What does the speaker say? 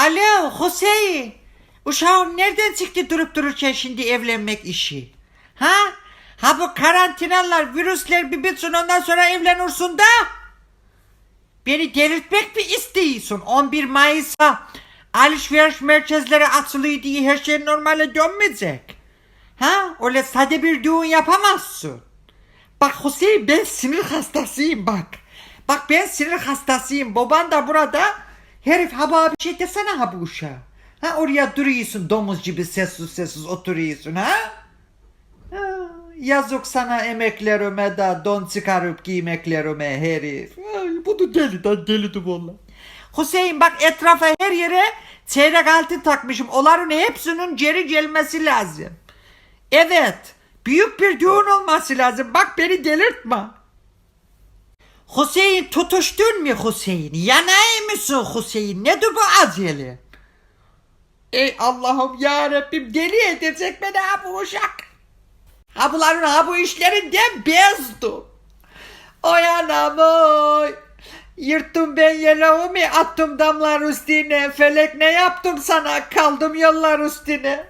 Alo Hüseyin. Uşağım nereden çıktı durup dururken şimdi evlenmek işi? Ha? Ha bu karantinalar, virüsler bir bitsin ondan sonra evlenirsin da. Beni delirtmek mi istiyorsun? 11 Mayıs'a alışveriş merkezleri açılıyor diye her şey normale dönmeyecek. Ha? Öyle sade bir düğün yapamazsın. Bak Hüseyin ben sinir hastasıyım bak. Bak ben sinir hastasıyım. Baban da burada. Herif haba bir şey desene ha bu uşağa. Ha oraya duruyorsun domuz gibi sessiz sessiz oturuyorsun ha? ha yazık sana emeklerime de don çıkarıp giymeklerime herif. Ay, bunu deliden delidim valla. Hüseyin bak etrafa her yere çeyrek altın takmışım. Onların hepsinin geri gelmesi lazım. Evet. Büyük bir düğün olması lazım. Bak beni delirtme. Hüseyin tutuştun mu Hüseyin? Yanay mısın Hüseyin? Nedir bu acele? Ey Allah'ım ya Rabbim deli edecek beni ha bu uşak. Ha bunların ha bu işlerinden bezdim. Oy anam oy. Yırttım ben yelağımı attım damlar üstüne. Felek ne yaptım sana kaldım yollar üstüne.